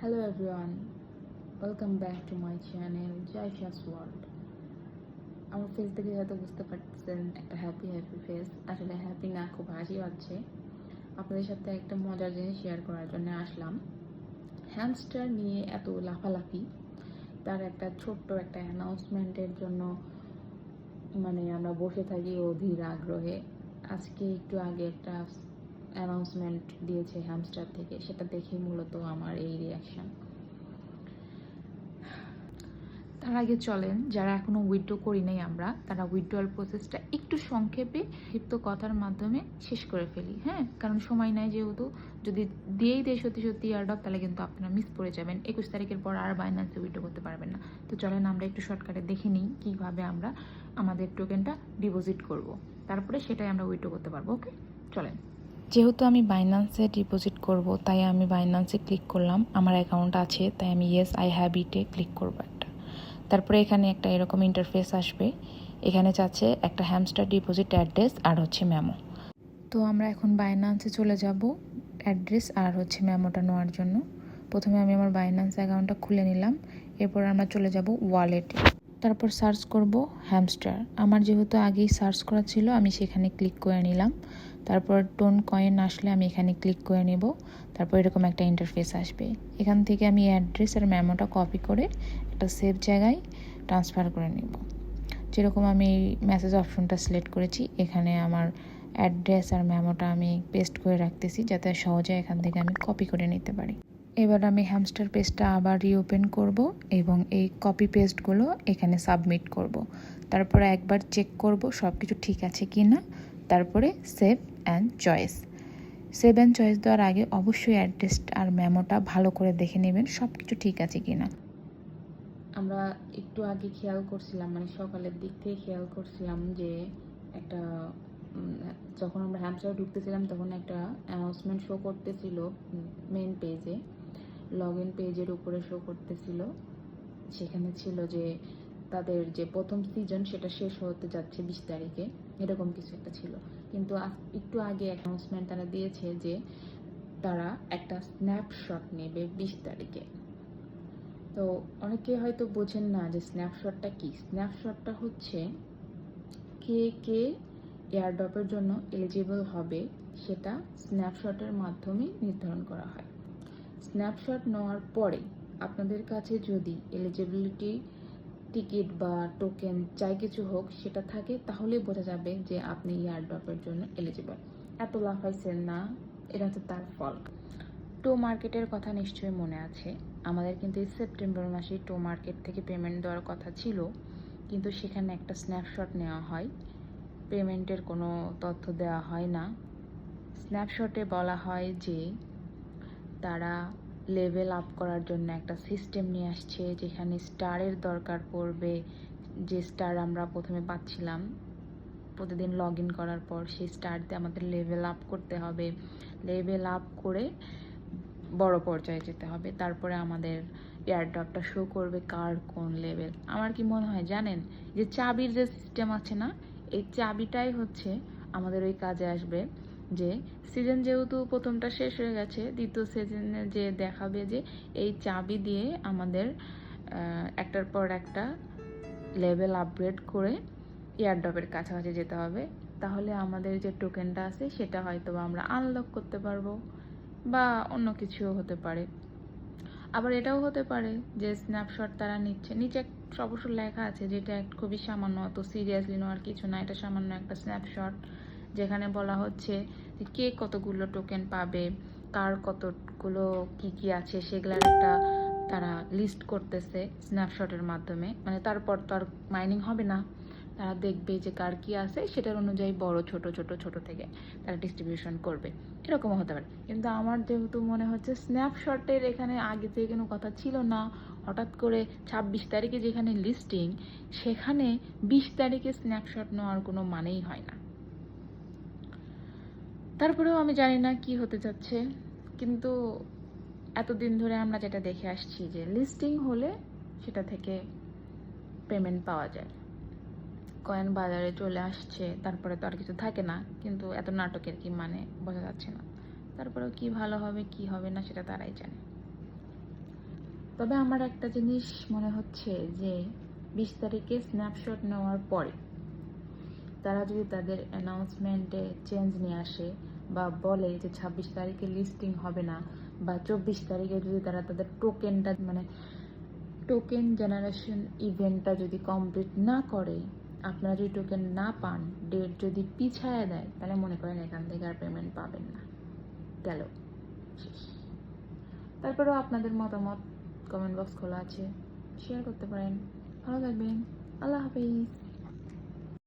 Hello everyone, welcome back to my channel Jaisha's World. আমার face দেখে হয়তো বুঝতে পারছেন একটা হ্যাপি হ্যাপি ফেস আসলে হ্যাপি না খুব হাসি হচ্ছে আপনাদের সাথে একটা মজার জিনিস শেয়ার করার জন্য আসলাম। হ্যামস্টার নিয়ে এত লাফালাফি তার একটা ছোট্ট একটা অ্যানাউন্সমেন্টের জন্য মানে আমরা বসে থাকি অধীর আগ্রহে। আজকে একটু আগে একটা অ্যানাউন্সমেন্ট দিয়েছে হ্যামস্টার থেকে, সেটা দেখে মূলত আমার এই রিয়াকশন তার আগে চলেন, যারা এখনও উইথড্র করি নাই আমরা, তারা উইথড্রয়াল প্রসেসটা একটু সংক্ষেপে ক্ষিপ্ত কথার মাধ্যমে শেষ করে ফেলি হ্যাঁ? কারণ সময় নাই যেহেতু, যদি দিয়েই দেয় সত্যি সত্যি ইয়ারডপ তাহলে কিন্তু আপনারা মিস করে যাবেন। একুশ তারিখের পর আর বাইন্যান্সে উইথড্র করতে পারবেন না। তো চলেন, আমরা একটু শর্টকাটে দেখে নিই কীভাবে আমরা আমাদের টোকেনটা ডিপোজিট করব। তারপরে সেটাই আমরা উইথড্র করতে পারব ওকে চলেন। যেহেতু আমি বাইন্যান্সে ডিপোজিট করব, তাই আমি বাইন্যান্সে ক্লিক করলাম। আমার অ্যাকাউন্ট আছে, তাই আমি ইয়েস আই হ্যাভ ইটে ক্লিক করব একটা। তারপরে এখানে একটা এরকম ইন্টারফেস আসবে। এখানে চাচ্ছে একটা হ্যামস্টার ডিপোজিট অ্যাড্রেস আর হচ্ছে ম্যামো তো আমরা এখন বাইন্যান্সে চলে যাব অ্যাড্রেস আর হচ্ছে ম্যামোটা নেওয়ার জন্য। প্রথমে আমি আমার বাইন্যান্স অ্যাকাউন্টটা খুলে নিলাম। এরপর আমরা চলে যাব ওয়ালেটে তারপর সার্চ করব হ্যামস্টার আমার যেহেতু আগেই সার্চ করা ছিল, আমি সেখানে ক্লিক করে নিলাম। তারপর টোন কয়েন আসলে আমি এখানে ক্লিক করে নেব। তারপর এরকম একটা ইন্টারফেস আসবে। এখান থেকে আমি অ্যাড্রেস আর মেমোটা কপি করে একটা সেভ জায়গায় ট্রান্সফার করে নেব। যেরকম আমি মেসেজ অপশনটা সিলেক্ট করেছি, এখানে আমার অ্যাড্রেস আর মেমোটা আমি পেস্ট করে রাখতেছি, যাতে সহজে এখান থেকে আমি কপি করে নিতে পারি। এবার আমি হ্যামস্টার পেজটা আবার রিওপেন করব এবং এই কপি পেস্টগুলো এখানে সাবমিট করব। তারপরে একবার চেক করব সব কিছু ঠিক আছে কি না তারপরে save and choice save and choice দেওয়ার আগে অবশ্যই অ্যাড্রেস আর মেমোটা ভালো করে দেখে নেবেন সব কিছু ঠিক আছে কি না আমরা একটু আগে খেয়াল করছিলাম মানে সকালের দিক থেকে খেয়াল করছিলাম যে একটা যখন আমরা হ্যামস্টার ঢুকতেছিলাম তখন একটা অ্যানাউন্সমেন্ট শো করতেছিল মেন পেজে লগ ইন পেজের উপরে শো করতেছিল। সেখানে ছিল যে, তাদের যে প্রথম সিজন সেটা শেষ হতে যাচ্ছে বিশ তারিখে, এরকম কিছু একটা ছিল। কিন্তু একটু আগে অ্যানাউন্সমেন্ট তারা দিয়েছে যে, তারা একটা স্ন্যাপশট নেবে বিশ তারিখে। তো অনেকে হয়তো বোঝেন না যে স্ন্যাপশটটা কি? স্ন্যাপশটটা হচ্ছে কে কে এয়ারড্রপের জন্য এলিজিবল হবে, সেটা স্ন্যাপশটের মাধ্যমে নির্ধারণ করা হয়। স্ন্যাপশট নেওয়ার পরে আপনাদের কাছে যদি এলিজিবিলিটি টিকিট বা টোকেন যাই কিছু হোক সেটা থাকে, তাহলে বোঝা যাবে যে আপনি এয়ারড্রপের জন্য এলিজিবল এত লাফাইছেন না, এটা হচ্ছে তার ফল টো মার্কেটের কথা নিশ্চয়ই মনে আছে। আমাদের কিন্তু এই সেপ্টেম্বর মাসে টো মার্কেট থেকে পেমেন্ট দেওয়ার কথা ছিল, কিন্তু সেখানে একটা স্ন্যাপশট নেওয়া হয়। পেমেন্টের কোনো তথ্য দেওয়া হয় না। স্ন্যাপশটে বলা হয় যে তারা লেভেল আপ করার জন্য একটা সিস্টেম নিয়ে আসছে, যেখানে স্টারের দরকার পড়বে, যে স্টার আমরা প্রথমে পাচ্ছিলাম। প্রতিদিন লগ ইন করার পর সেই স্টার দিয়ে আমাদের লেভেল আপ করতে হবে। লেভেল আপ করে বড় পর্যায়ে যেতে হবে। তারপরে আমাদের এয়ারড্রপটা শো করবে কার কোন লেভেল আমার কি মনে হয় জানেন, যে চাবির যে সিস্টেম আছে না, এই চাবিটাই হচ্ছে আমাদের ওই কাজে আসবে। যে সিজন যেহেতু প্রথমটা শেষ হয়ে গেছে, দ্বিতীয় সিজনে যে দেখাবে যে এই চাবি দিয়ে আমাদের একটার পর একটা লেভেল আপগ্রেড করে এয়ারড্রপের কাছাকাছি যেতে হবে। তাহলে আমাদের যে টোকেনটা আছে সেটা হয়তো আমরা আনলক করতে পারব বা অন্য কিছুও হতে পারে। আবার এটাও হতে পারে যে স্ন্যাপশট তারা নিচ্ছে। নিচে অবশ্য লেখা আছে যেটা খুবই সামান্য, অত সিরিয়াসলি নেওয়ার কিছু না। এটা সামান্য একটা স্ন্যাপশট যেখানে বলা হচ্ছে কে কতগুলো টোকেন পাবে, কার কতগুলো কি কি আছে সেগুলোর একটা তারা লিস্ট করতেছে স্ন্যাপশটের মাধ্যমে। মানে তারপর তো আর মাইনিং হবে না। তারা দেখবে যে কার কি আছে, সেটার অনুযায়ী বড়, ছোট ছোট ছোট থেকে তারা ডিস্ট্রিবিউশন করবে। এরকমও হতে পারে। কিন্তু আমার যেহেতু মনে হচ্ছে স্ন্যাপশটের এখানে আগে থেকে কোনো কথা ছিল না, হঠাৎ করে ছাব্বিশ তারিখে যেখানে লিস্টিং সেখানে বিশ তারিখে স্ন্যাপশট নেওয়ার কোনো মানেই হয় না। তারপরেও আমি জানি না কি হতে যাচ্ছে, কিন্তু এতদিন ধরে আমরা যেটা দেখে আসছি যে লিস্টিং হলে সেটা থেকে পেমেন্ট পাওয়া যায়। কয়েন বাজারে চলে আসছে, তারপরে তো আর কিছু থাকে না, কিন্তু এত নাটকের কি মানে বোঝা যাচ্ছে না। তারপরেও কি ভালো হবে, কি হবে না সেটা তারাই জানে। তবে আমার একটা জিনিস মনে হচ্ছে যে বিশ তারিখে স্ন্যাপশট নেওয়ার পরে তারা যদি তাদের অ্যানাউন্সমেন্টে চেঞ্জ নিয়ে আসে বা বলে যে ছাব্বিশ তারিখে লিস্টিং হবে না বা চব্বিশ তারিখে যদি তারা তাদের টোকেনটা মানে টোকেন জেনারেশন ইভেন্টটা যদি কমপ্লিট না করে, আপনারা যদি টোকেন না পান ডেট যদি পিছায় দেয়, তাহলে মনে করেন এখান থেকে আর পেমেন্ট পাবেন না। গেল। তারপরেও আপনাদের মতামত কমেন্ট বক্স খোলা আছে। শেয়ার করতে পারেন। ভালো থাকবেন। আল্লাহ হাফিজ।